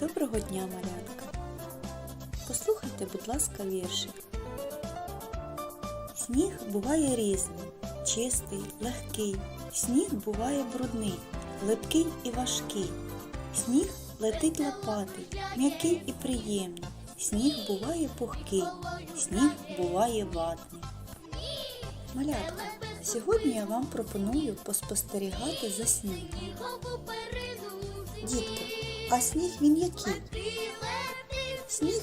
Доброго дня, малятка! Послухайте, будь ласка, віршик. Сніг буває різний, чистий, легкий. Сніг буває брудний, липкий і важкий. Сніг летить лопатий, м'який і приємний. Сніг буває пухкий, сніг буває ватний. Малятка, сьогодні я вам пропоную поспостерігати за снігом. Дітки, а сніг він який? Сніг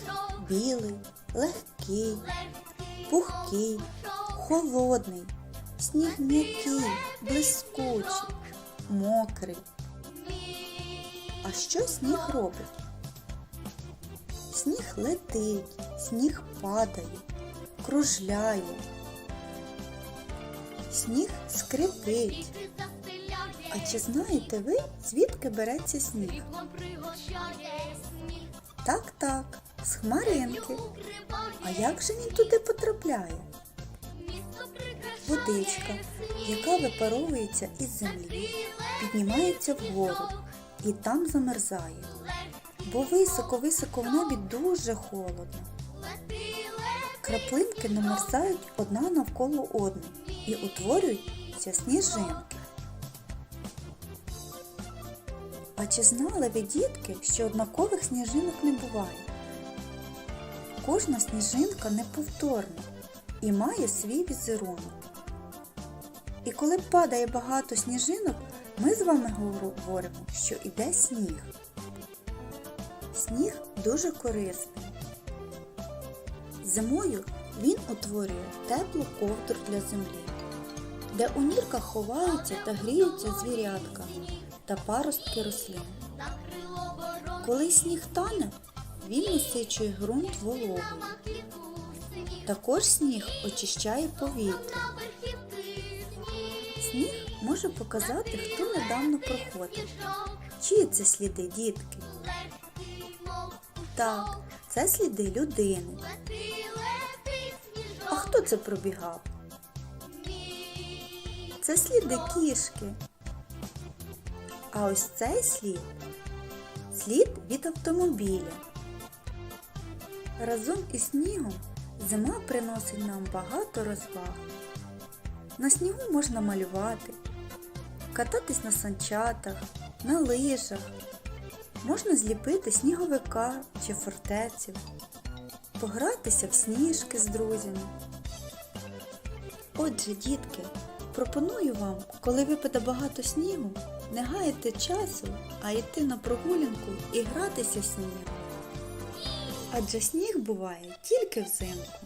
білий, легкий, пухкий, холодний, сніг м'який, блискучий, мокрий. А що сніг робить? Сніг летить, сніг падає, кружляє. Сніг скрипить. А чи знаєте ви, звідки береться сніг? Так, так, з хмаринки. А як же він туди потрапляє? Водичка, яка випаровується із землі, піднімається вгору і там замерзає. Бо високо-високо в небі дуже холодно. Краплинки намерзають одна навколо одної і утворюються сніжинки. А чи знали ви, дітки, що однакових сніжинок не буває? Кожна сніжинка неповторна і має свій візерунок. І коли падає багато сніжинок, ми з вами говоримо, що іде сніг. Сніг дуже корисний. Зимою він утворює теплу ковдру для землі, де у нірках ховаються та гріються звірятка та паростки рослин. Коли сніг тане, він насичує ґрунт вологою. Також сніг очищає повітря. Сніг може показати, хто недавно проходив. Чиї це сліди, дітки? Так, це сліди людини. А хто це пробігав? Це сліди кішки. А ось цей слід слід від автомобіля. Разом із снігом зима приносить нам багато розваг. На снігу можна малювати, кататись на санчатах, на лижах. Можна зліпити сніговика чи фортецю, погратися в сніжки з друзями. Отже, дітки, пропоную вам, коли випаде багато снігу, не гаяти часу, а йти на прогулянку і гратися снігом. Адже сніг буває тільки взимку.